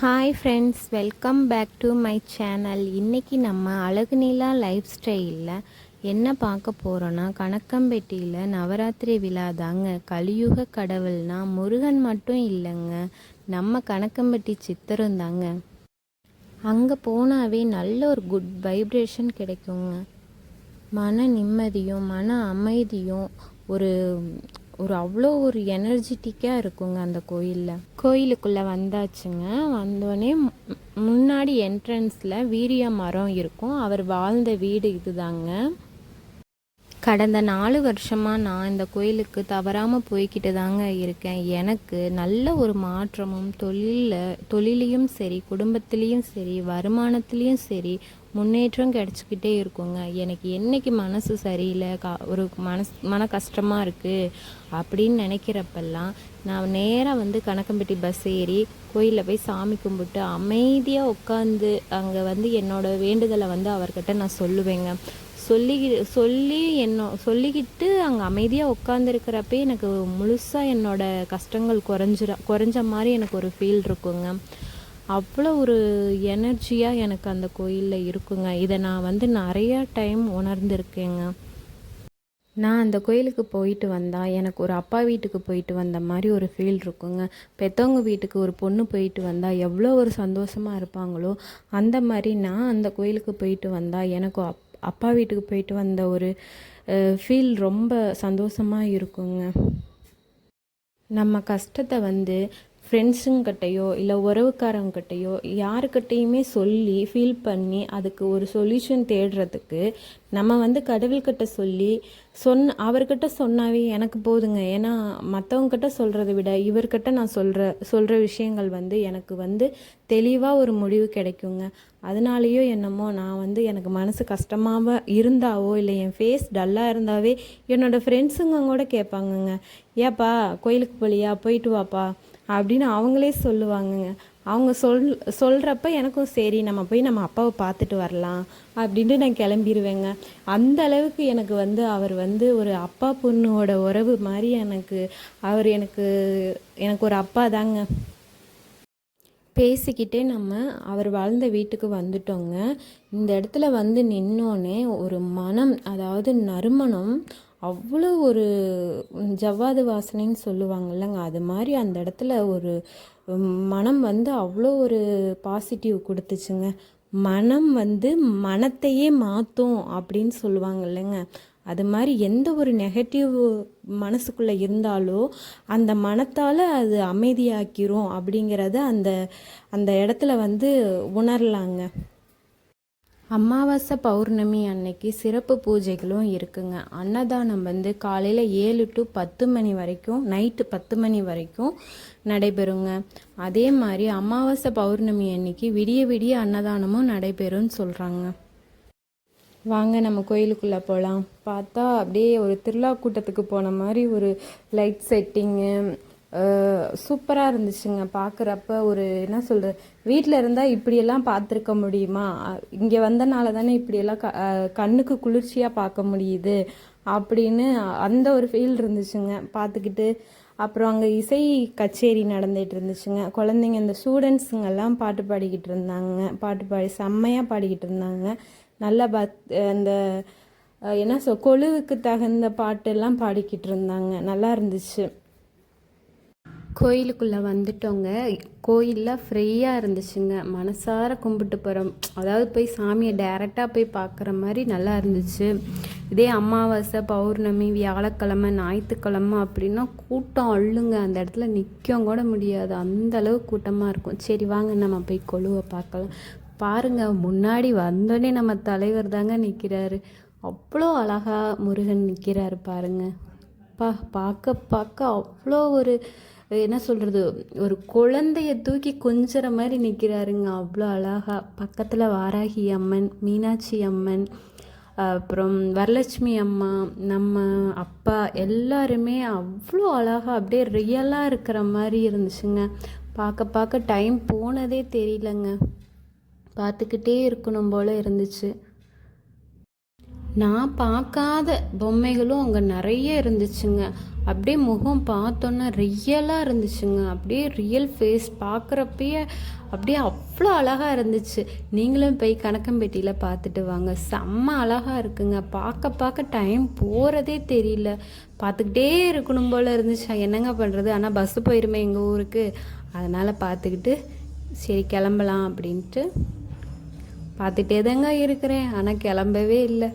Hi friends welcome back to my channel இன்றைக்கி நம்ம Azhagunila life ஸ்டைலில் என்ன பார்க்க போகிறோன்னா கணக்கம்பெட்டியில் நவராத்திரி விழா தாங்க. கலியுக கடவுள்னா முருகன் மட்டும் இல்லைங்க நம்ம கணக்கம்பட்டி சித்தரும் தாங்க. அங்கே போனாவே நல்ல ஒரு குட் வைப்ரேஷன் கிடைக்குங்க. மன நிம்மதியும் மன அமைதியும் ஒரு ஒரு அவ்வளோ ஒரு எனர்ஜெட்டிக்காக இருக்குங்க அந்த கோயிலில். கோயிலுக்குள்ளே வந்தாச்சுங்க. வந்தோடனே முன்னாடி என்ட்ரன்ஸில் வீரிய மரம் இருக்கும். அவர் வாழ்ந்த வீடு இதுதாங்க. கடந்த நாலு வருஷமாக நான் இந்த கோயிலுக்கு தவறாமல் போய்கிட்டு தாங்க இருக்கேன். எனக்கு நல்ல ஒரு மாற்றமும் தொழிலில் தொழிலையும் சரி குடும்பத்துலேயும் சரி வருமானத்துலேயும் சரி முன்னேற்றம் கிடச்சிக்கிட்டே இருக்குங்க. எனக்கு என்னைக்கு மனசு சரியில்லை கா ஒரு மனஸ் மன கஷ்டமாக இருக்குது அப்படின்னு நினைக்கிறப்பெல்லாம் நான் நேராக வந்து கணக்கம்பட்டி பஸ் ஏறி கோயிலில் போய் சாமி கும்பிட்டு அமைதியாக உட்காந்து அங்கே வந்து என்னோடய வேண்டுதலை வந்து அவர்கிட்ட நான் சொல்லுவேங்க. சொல்லி சொல்லி என்ன சொல்லிக்கிட்டு அங்கே அமைதியாக உட்காந்துருக்கிறப்பே எனக்கு முழுசாக என்னோட கஷ்டங்கள் குறைஞ்சிர குறைஞ்ச மாதிரி எனக்கு ஒரு ஃபீல் இருக்குங்க. அவ்வளோ ஒரு எனர்ஜியாக எனக்கு அந்த கோயிலில் இருக்குங்க. இதை நான் வந்து நிறையா டைம் உணர்ந்திருக்கேங்க. நான் அந்த கோயிலுக்கு போயிட்டு வந்தால் எனக்கு ஒரு அப்பா வீட்டுக்கு போயிட்டு வந்த மாதிரி ஒரு ஃபீல் இருக்குங்க. பெற்றவங்க வீட்டுக்கு ஒரு பொண்ணு போயிட்டு வந்தால் எவ்வளோ ஒரு சந்தோஷமாக இருப்பாங்களோ அந்த மாதிரி நான் அந்த கோயிலுக்கு போயிட்டு வந்தால் எனக்கு அப் அப்பா வீட்டுக்கு போயிட்டு வந்த ஒரு ஃபீல் ரொம்ப சந்தோஷமாக இருக்குங்க. நம்ம கஷ்டத்தை வந்து ஃப்ரெண்ட்ஸுங்கிட்டையோ இல்லை உறவுக்காரங்கிட்டையோ யாருக்கிட்டேயுமே சொல்லி ஃபீல் பண்ணி அதுக்கு ஒரு சொல்யூஷன் தேடுறதுக்கு நம்ம வந்து கடவுள்கிட்ட சொல்லி சொன்ன அவர்கிட்ட சொன்னாவே எனக்கு போதுங்க. ஏன்னா மற்றவங்கக்கிட்ட சொல்கிறத விட இவர்கிட்ட நான் சொல்கிற சொல்கிற விஷயங்கள் வந்து எனக்கு வந்து தெளிவாக ஒரு முடிவு கிடைக்குங்க. அதனாலேயோ என்னமோ நான் வந்து எனக்கு மனசு கஷ்டமாக இருந்தாவோ இல்லை என் ஃபேஸ் டல்லாக இருந்தாவே என்னோடய ஃப்ரெண்ட்ஸுங்க கூட கேட்பாங்கங்க. ஏப்பா கோயிலுக்கு போலியா? போயிட்டு வாப்பா. அப்படின்னு அவங்களே சொல்லுவாங்கங்க. அவங்க சொல் சொல்கிறப்ப எனக்கும் சரி நம்ம போய் நம்ம அப்பாவை பார்த்துட்டு வரலாம் அப்படின்ட்டு நான் கிளம்பிடுவேங்க அந்த அளவுக்கு எனக்கு வந்து அவர் வந்து ஒரு அப்பா பொண்ணோட உறவு மாதிரி எனக்கு அவர் எனக்கு எனக்கு ஒரு அப்பா தாங்க. பேசிக்கிட்டே நம்ம அவர் வாழ்ந்த வீட்டுக்கு வந்துட்டோங்க. இந்த இடத்துல வந்து நின்னோன்னே ஒரு மனம் அதாவது நறுமணம் அவ்வளோ ஒரு ஜவ்வாது வாசனைன்னு சொல்லுவாங்கல்லங்க. அது மாதிரி அந்த இடத்துல ஒரு மனம் வந்து அவ்வளோ ஒரு பாசிட்டிவ் கொடுத்துச்சுங்க. மனம் வந்து மனத்தையே மாற்றும் அப்படின்னு சொல்லுவாங்க இல்லைங்க அது மாதிரி எந்த ஒரு நெகட்டிவ் மனசுக்குள்ளே இருந்தாலோ அந்த மனத்தால் அது அமைதியாக்கிரும் அப்படிங்கிறத அந்த அந்த இடத்துல வந்து உணரலாங்க. அமாவாசை பௌர்ணமி அன்னைக்கு சிறப்பு பூஜைகளும் இருக்குங்க. அன்னதானம் வந்து காலையில் ஏழு டு பத்து மணி வரைக்கும் நைட்டு பத்து மணி வரைக்கும் நடைபெறுங்க. அதே மாதிரி அமாவாசை பௌர்ணமி அன்னைக்கு விடிய விடிய அன்னதானமும் நடைபெறும்னு சொல்கிறாங்க வாங்க நம்ம கோயிலுக்குள்ளே போகலாம் பார்த்தா அப்படியே ஒரு திருவிழா கூட்டத்துக்கு போன மாதிரி ஒரு லைட் செட்டிங்கு சூப்பராக இருந்துச்சுங்க. பார்க்குறப்ப ஒரு என்ன சொல்கிறது வீட்டில் இருந்தால் இப்படியெல்லாம் பார்த்துருக்க முடியுமா? இங்கே வந்தனால தானே இப்படியெல்லாம் க கண்ணுக்கு குளிர்ச்சியாக பார்க்க முடியுது அப்படின்னு அந்த ஒரு ஃபீல் இருந்துச்சுங்க. பார்த்துக்கிட்டு அப்புறம் அங்கே இசை கச்சேரி நடந்துகிட்டு இருந்துச்சுங்க. குழந்தைங்க இந்த ஸ்டூடெண்ட்ஸுங்கெல்லாம் பாட்டு பாடிக்கிட்டு இருந்தாங்க. பாட்டு பாடி செம்மையாக பாடிக்கிட்டு இருந்தாங்க. நல்லா பத் அந்த என்ன சொல் கொழுவுக்கு தகுந்த பாட்டெல்லாம் பாடிக்கிட்டு இருந்தாங்க. நல்லா இருந்துச்சு. கோயிலுக்குள்ளே வந்துட்டோங்க. கோயிலில் ஃப்ரீயாக இருந்துச்சுங்க. மனசார கும்பிட்டு போகிறோம் அதாவது போய் சாமியை டைரெக்டாக போய் பார்க்குற மாதிரி நல்லா இருந்துச்சு. இதே அமாவாசை பௌர்ணமி வியாழக்கிழமை ஞாயிற்றுக்கிழமை அப்படின்னா கூட்டம் அள்ளுங்க. அந்த இடத்துல நிற்க கூட முடியாது. அந்த அளவு கூட்டமாக இருக்கும். சரி வாங்க நம்ம போய் கொழுவை பார்க்கலாம். பாருங்க முன்னாடி வந்தோடனே நம்ம தலைவர் தாங்க நிற்கிறாரு அவ்வளோ அழகா முருகன் நிற்கிறாரு பாருங்க. பா பார்க்க பார்க்க அவ்வளோ ஒரு என்ன சொல்கிறது ஒரு குழந்தைய தூக்கி கொஞ்சற மாதிரி நிற்கிறாருங்க அவ்வளோ அழகா. பக்கத்தில் வாராகி அம்மன் மீனாட்சி அம்மன் அப்புறம் வரலட்சுமி அம்மா நம்ம அப்பா எல்லாருமே அவ்வளோ அழகா அப்படியே ரியலாக இருக்கிற மாதிரி இருந்துச்சுங்க. பார்க்க பார்க்க டைம் போனதே தெரியலங்க. பார்த்துக்கிட்டே இருக்கணும் போல் இருந்துச்சு. நான் பார்க்காத பொம்மைகளும் அங்கே நிறைய இருந்துச்சுங்க. அப்படியே முகம் பார்த்தோன்னா ரியலாக இருந்துச்சுங்க. அப்படியே ரியல் ஃபேஸ் பார்க்குறப்பயே அப்படியே அவ்வளோ அழகாக இருந்துச்சு. நீங்களும் போய் கணக்கம்பேட்டியில் பார்த்துட்டு வாங்க. செம்ம அழகாக இருக்குங்க. பார்க்க பார்க்க டைம் போகிறதே தெரியல. பார்த்துக்கிட்டே இருக்கணும் போல் இருந்துச்சு. என்னங்க பண்ணுறது ஆனால் பஸ்ஸு போயிருமே எங்கள் ஊருக்கு. அதனால் பார்த்துக்கிட்டு சரி கிளம்பலாம் அப்படின்ட்டு பார்த்துட்டே தாங்க இருக்கிறேன். ஆனால் கிளம்பவே இல்லை.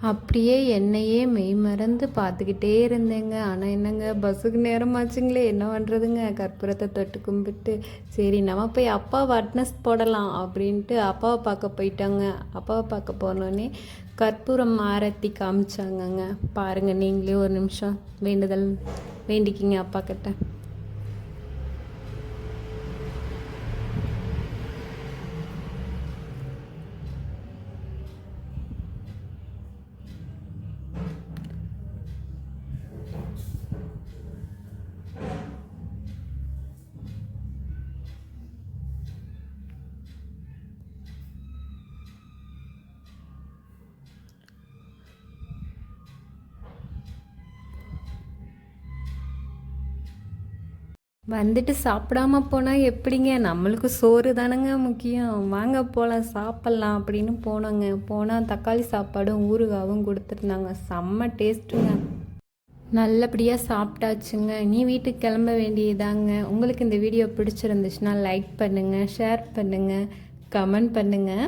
அப்படியே என்னையே மெய் மறந்து பார்த்துக்கிட்டே இருந்தேங்க. ஆனால் என்னங்க பஸ்ஸுக்கு நேரம் ஆச்சுங்களே என்ன பண்ணுறதுங்க கற்பூரத்தை தொட்டு கும்பிட்டு சரி நம்ம போய் அப்பா வட்னஸ் போடலாம் அப்படின்ட்டு அப்பாவை பார்க்க போயிட்டாங்க. அப்பாவை பார்க்க போனோடனே கற்பூரம் ஆரத்தி காமிச்சாங்கங்க. பாருங்கள் நீங்களே ஒரு நிமிஷம் வேண்டுதல் வேண்டிக்கிங்க அப்பா கிட்ட. வந்துட்டு சாப்பிடாம போனால் எப்படிங்க? நம்மளுக்கு சோறு தானங்க முக்கியம். வாங்க போகலாம் சாப்பிட்லாம் அப்படின்னு போனோங்க. போனால் தக்காளி சாப்பாடும் ஊறுகாவும் கொடுத்துருந்தாங்க. செம்ம டேஸ்ட்டுங்க. நல்லபடியாக சாப்பிட்டாச்சுங்க. நீ வீட்டுக்கு கிளம்ப வேண்டியதாங்க. உங்களுக்கு இந்த வீடியோ பிடிச்சிருந்துச்சுன்னா லைக் பண்ணுங்கள் ஷேர் பண்ணுங்கள் கமெண்ட் பண்ணுங்கள்